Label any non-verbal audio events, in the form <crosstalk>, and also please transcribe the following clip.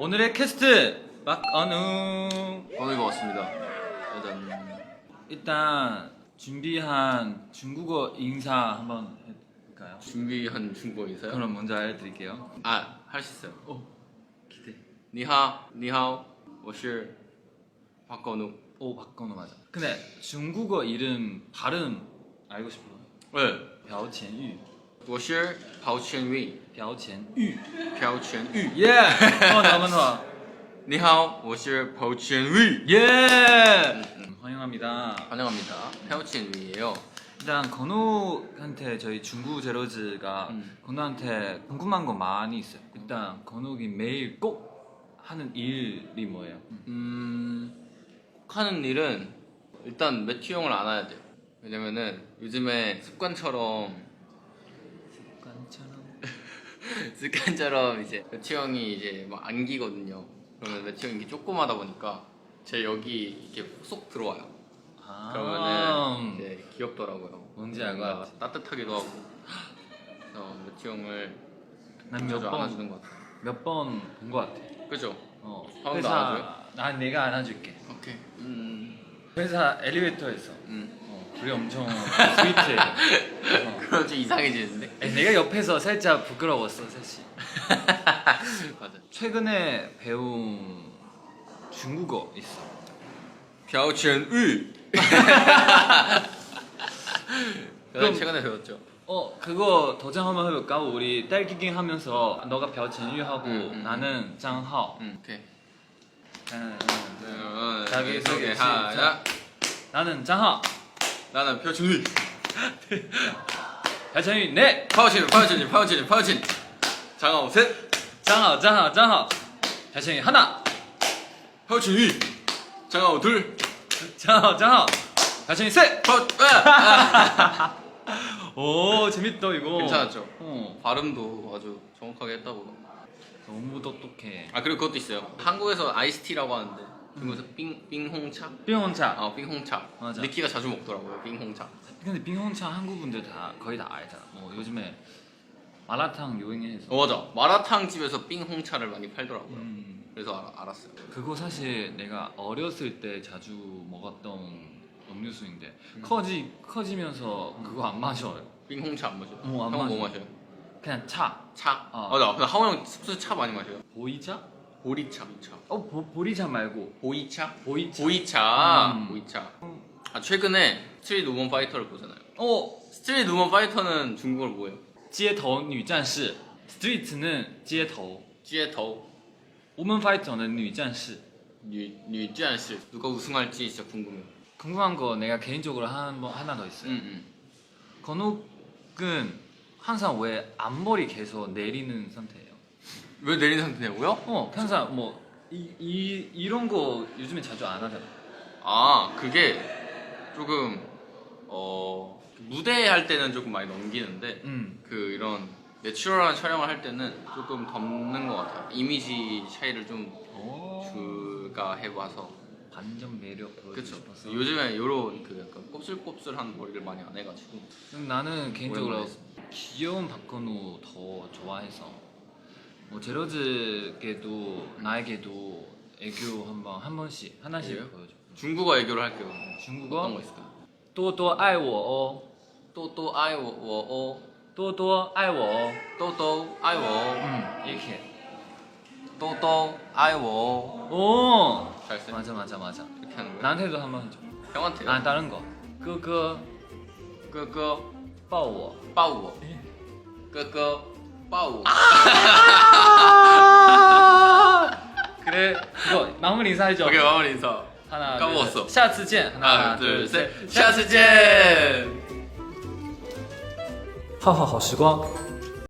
오늘의 캐스트 박언우. 번호가 왔습니다. 짜잔. 일단 준비한 중국어 인사 한번 해볼까요? 준비한 중국어 있어요? 그럼 먼저 알려드릴게요. 아, 할 수 있어요. 오 기대. 你好,你好,我是 박건우. 오 박건우 맞아. 근데 중국어 이름 발음 알고 싶어. 네. 朴前玉, 我是朴全玉,朴前玉.朴全玉. 예. 어 너무 좋아. 你好,我是朴全玉. 예. <laughs> 음, 환영합니다. 환영합니다.朴全玉예요. 일단 건욱한테 저희 중구 제로즈가 음. 건욱한테 궁금한 거 많이 있어요. 일단 건욱이 매일 꼭 하는 일이 뭐예요? 음, 꼭 하는 일은 일단 매튜 형을 안아야 돼요. 왜냐면은 요즘에 습관처럼 습관처럼. <laughs> 습관처럼 이제 매튜 형이 이제 막 안기거든요. 그러면 매튜 형이 조그마다 보니까 제 여기 이렇게 쏙 들어와요. 아, 그러면은 이제 귀엽더라고요. 뭔지 알것 뭔가 같아. 따뜻하기도 하고. 그래서 매튜 형을 난 자주 몇번 안아주는 것 같아요. 몇 번 본 것 같아. 그죠? 어, 번도 회사 안아줘요? 난 내가 안아줄게. 오케이. 음, 회사 엘리베이터에서 음. 어, 둘이 엄청 스위트해. <laughs> 어. 그럼 좀 이상해지는데? 에, 내가 옆에서 살짝 부끄러웠어 사실. <laughs> 맞아. 최근에 배운 중국어 있어. 朴全玉. <laughs> 그럼- 최근에 배웠죠. 어 그거 도전 한번 해볼까? 우리 딸기ging 하면서 너가 朴진유 하고 음, 음, 나는 짱하오. 응, 오케이. 음, 음. 자기 네, 소개 하자. 나는 장하. 나는 표준이. <laughs> 배찬이 네. 파우친 파우친 파우친 파우친. 장하오, 셋, 장하 장하 장하. 배찬이 하나. 파우친이. 장하 오 둘. 장하 장하. 배찬이 셋. 파우. 아, 아. <laughs> 오 재밌다 이거. 괜찮았죠. 어. 발음도 아주 정확하게 했다고. 너무 똑똑해. 아 그리고 그것도 있어요. 한국에서 아이스티라고 하는데 중국에서 빙 빙홍차. 빙홍차. 아 빙홍차. 맞아. 니키가 자주 먹더라고요. 빙홍차. 근데 빙홍차 한국 분들 다 거의 다 알잖아. 뭐 요즘에 마라탕 유행해서. 어 맞아. 마라탕 집에서 빙홍차를 많이 팔더라고요. 음. 그래서 알아, 알았어요. 그거 사실 내가 어렸을 때 자주 먹었던 음료수인데 커지 커지면서 그거 안 마셔요. 빙홍차 안 마셔요. 어, 안 형은 마셔. 뭐 마셔요? 그냥 차. 차. 어. 맞아. 근데 하원 형 숙소 차 많이 마셔요. 보이차? 보리차. 차. 어 보, 보리차 말고 보이차? 보이차. 보이차. 음. 보이차. 아 최근에 스트리트 우먼 파이터를 보잖아요. 어 스트리트 우먼 파이터는 중국어로 뭐예요? 街头女战士 스트리트는 街头 찌에더 woman fighter는 女战士 女女战士 누가 우승할지 진짜 궁금해요. 궁금한 거 내가 개인적으로 한 번 하나 더 있어요. 응, 응. 건욱은 항상 왜 앞머리 계속 내리는 상태예요? 왜 내린 상태냐고요? 어 항상 뭐 이, 이, 이런 거 요즘에 자주 안 하잖아. 아 그게 조금 어 무대 할 때는 조금 많이 넘기는데 음. 그 이런 내추럴한 촬영을 할 때는 조금 덮는 것 같아요. 이미지 차이를 좀 오. 주가 해봐서 반전 매력 보여주고 그쵸. 싶었어. 요즘에 요런 그 약간 곱슬곱슬한 머리를 많이 안 해가지고 나는 개인적으로 귀여운 박건우 더 좋아해서 뭐 제로즈께도 나에게도 애교 한번 한 번씩 하나씩 그래요? 보여줘. 중국어 애교를 할게요. 중국어 어떤 거 있을까? 多多爱我哦 또또 아이 워워 多多爱我哦 또또 아이 워 음 이렇게 또또 아이 워 오 잘했어요? 맞아 맞아 맞아 이렇게 하는 거예요? 나한테도 한번 해줘 형한테요? 아 다른 거哥哥 끄끄 抱我 빠우워 끄끄 빠우워 <laughs> 그래 그거 마무리 인사해줘 오케이 마무리 인사 하나 까먹었어. 下次见 하나 둘셋 샤스젠 浩浩好时光，